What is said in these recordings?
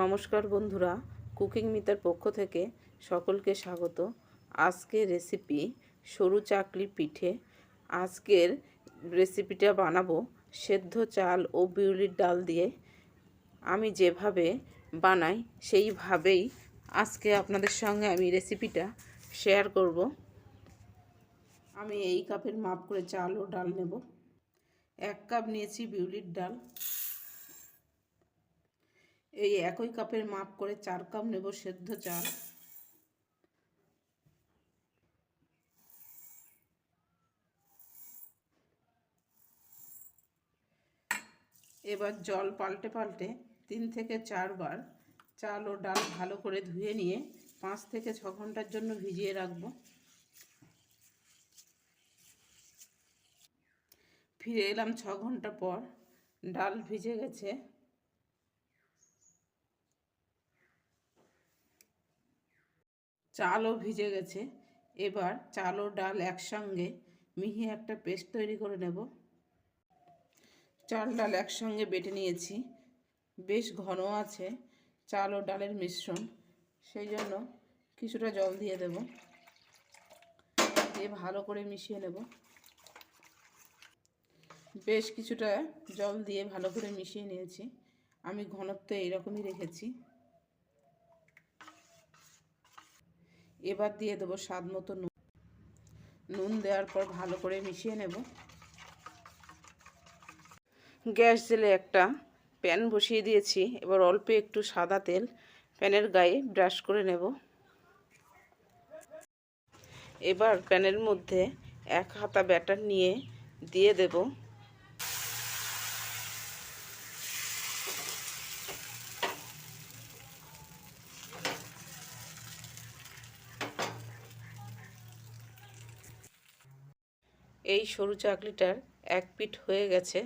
নমস্কার বন্ধুরা, কুকিং মিতার পক্ষ থেকে সকলকে স্বাগত। আজকের রেসিপি সরু চাকলি পিঠে। আজকের রেসিপিটা বানাবো সেদ্ধ চাল ও বিউলির ডাল দিয়ে। আমি যেভাবে বানাই সেইভাবেই আজকে আপনাদের সঙ্গে আমি রেসিপিটা শেয়ার করব। আমি এই কাপের মাপ করে চাল ও ডাল নেব। এক কাপ নিয়েছি বিউলির ডাল। এই একই কাপের মাপ করে চার কাপ নেব সেদ্ধ চাল এবার জল পাল্টে পাল্টে তিন থেকে চারবার চাল ও ডাল ভালো করে ধুয়ে নিয়ে পাঁচ থেকে ছ ঘণ্টার জন্য ভিজিয়ে রাখব। ফিরে এলাম ছ ঘণ্টা পর, ডাল ভিজে গেছে। চালও ভিজে গেছে। এবার চাল ও ডাল একসঙ্গে মিহি একটা পেস্ট তৈরি করে নেব। চাল, ডাল একসঙ্গে বেটে নিয়েছি। বেশ ঘন আছে চাল ও ডালের মিশ্রণ, সেই জন্য কিছুটা জল দিয়ে দেব। দিয়ে ভালো করে মিশিয়ে নেব। বেশ কিছুটা জল দিয়ে ভালো করে মিশিয়ে নিয়েছি। আমি ঘনত্ব এইরকমই রেখেছি। এবার দিয়ে দেবো স্বাদ মতো নুন। নুন দেওয়ার পর ভালো করে মিশিয়ে নেব। গ্যাস জেলে একটা প্যান বসিয়ে দিয়েছি। এবার অল্প একটু সাদা তেল প্যানের গায়ে ব্রাশ করে নেব। এবার প্যানের মধ্যে এক হাতা ব্যাটার নিয়ে দিয়ে দেব। এই সরু চাকলিটার এক পিঠ হয়ে গেছে,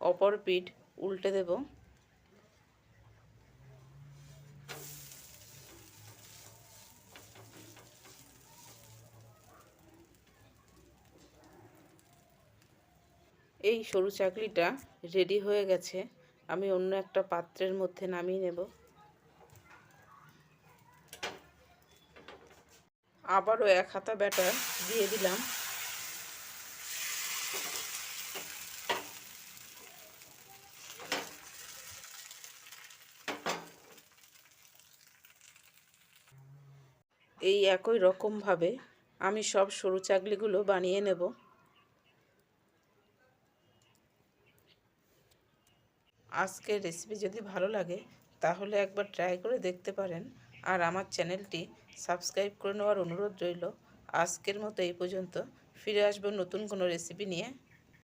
অপর পিঠ উল্টে দেব। এই সরু চাকলিটা রেডি হয়ে গেছে, আমি অন্য একটা পাত্রের মধ্যে নামিয়ে নেব। আবারও এক হাতা ব্যাটার দিয়ে দিলাম। এই একই রকমভাবে আমি সব সরু চাকলিগুলো বানিয়ে নেব। আজকের রেসিপি যদি ভালো লাগে, তাহলে একবার ট্রাই করে দেখতে পারেন। আর আমার চ্যানেলটি সাবস্ক্রাইব করে নেওয়ার অনুরোধ রইল। আজকের মতো এই পর্যন্ত। ফিরে আসব নতুন কোনো রেসিপি নিয়ে।